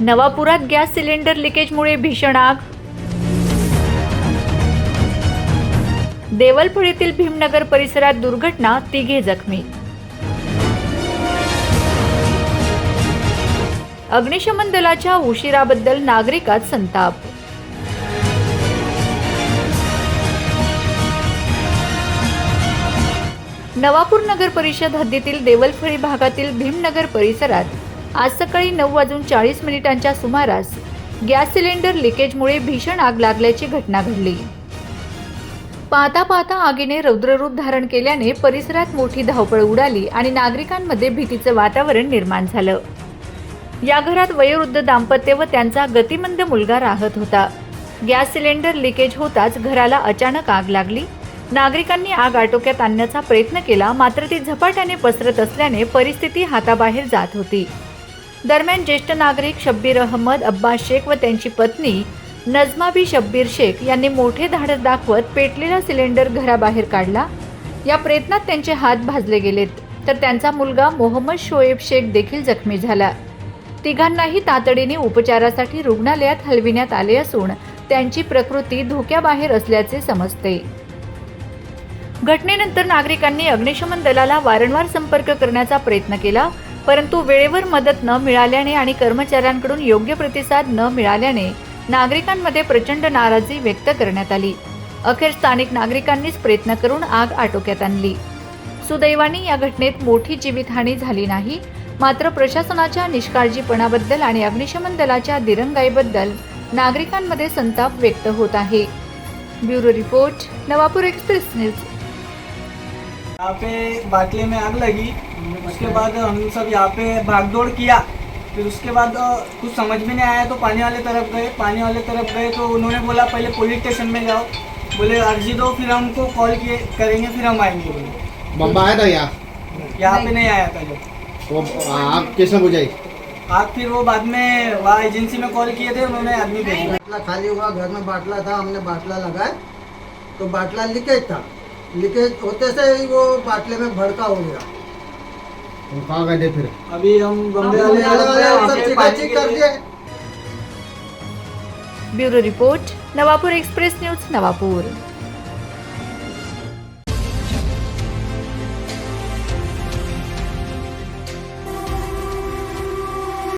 नवापुरात gas cylinder लिकेजमुळे भीषण आग. देवलफळीतील भीमनगर परिसरात दुर्घटना तिघे जखमी. अग्निशमन दलाच्या उशिराबद्दल नागरिकात संताप. नवापूर नगर परिषद हद्दीतील देवलफळी भागातील भीमनगर परिसरात आज सकाळी नऊ वाजून चाळीस मिनिटांच्या सुमारास गॅस सिलेंडर लिकेजमुळे भीषण आग लागल्याची घटना घडली. पाहता पाहता आगीने रौद्ररूप धारण केल्याने परिसरात मोठी धावपळ उडाली आणि नागरिकांमध्ये भीतीचं वातावरण निर्माण झालं. या घरात वयोवृद्ध दाम्पत्य व त्यांचा गतिमंद मुलगा राहत होता. गॅस सिलेंडर लिकेज होताच घराला अचानक आग लागली. नागरिकांनी आग आटोक्यात आणण्याचा प्रयत्न केला मात्र ती झपाट्याने पसरत असल्याने परिस्थिती हाताबाहेर जात होती. दरम्यान ज्येष्ठ नागरिक शब्बीर अहमद अब्बास शेख व त्यांची पत्नी नजमा बी शब्बीर शेख यांनी मोठे धाडस दाखवत पेटलेला सिलेंडर घराबाहेर काढला. या प्रयत्नात त्यांचे हात भाजले गेलेत तर त्यांचा मुलगा मोहम्मद शोएब शेख देखील जखमी झाला. तिघांनाही तातडीने उपचारासाठी रुग्णालयात हलविण्यात आले असून त्यांची प्रकृती धोक्याबाहेर असल्याचे समजते. घटनेनंतर नागरिकांनी अग्निशमन दलाला वारंवार संपर्क करण्याचा प्रयत्न केला. परंतु वेळेवर मदत न मिळाल्याने आणि कर्मचाऱ्यांकडून योग्य प्रतिसाद न मिळाल्याने नागरिकांमध्ये प्रचंड नाराजी व्यक्त करण्यात आली. अखेर स्थानिक नागरिकांनीच प्रयत्न करून आग आटोक्यात आणली. सुदैवाने या घटनेत मोठी जीवितहानी झाली नाही मात्र प्रशासनाच्या निष्काळजीपणाबद्दल आणि अग्निशमन दलाच्या दिरंगाईबद्दल नागरिकांमध्ये संताप व्यक्त होत आहे. Bureau report Navapur express news. यहाँ पे बाटले में आग लगी उसके बाद हम सब यहाँ पे भागदौड़ किया। फिर उसके बाद कुछ समझ में नहीं आया तो पानी वाले तरफ़ गए। पानी वाले तरफ़ गए तो उन्होंने बोला पहले पुलिस स्टेशन में जाओ। बोले अर्जी दो फिर हमको कॉल किए करेंगे फिर हम आएँगे। बोले। बम्बा आया था यहाँ? यहाँ पे नहीं आया था जो। वो आग कैसे बुझाई? आग फिर वो बाद में वहाँ एजेंसी में कॉल किए थे उन्होंने आदमी भेजा। बाटला खाली हुआ घर में बाटला था हमने बाटला लगाया। तो बाटला लीकेज था। लीकेज होते से ही वो बाटले में भड़का हो गया। वो कहाँ गए थे फिर? अभी हम बम्बे वाले वाले वाले वहाँ सब पे चीका पानी चीक के कर दिए bureau report Navapur express news Navapur.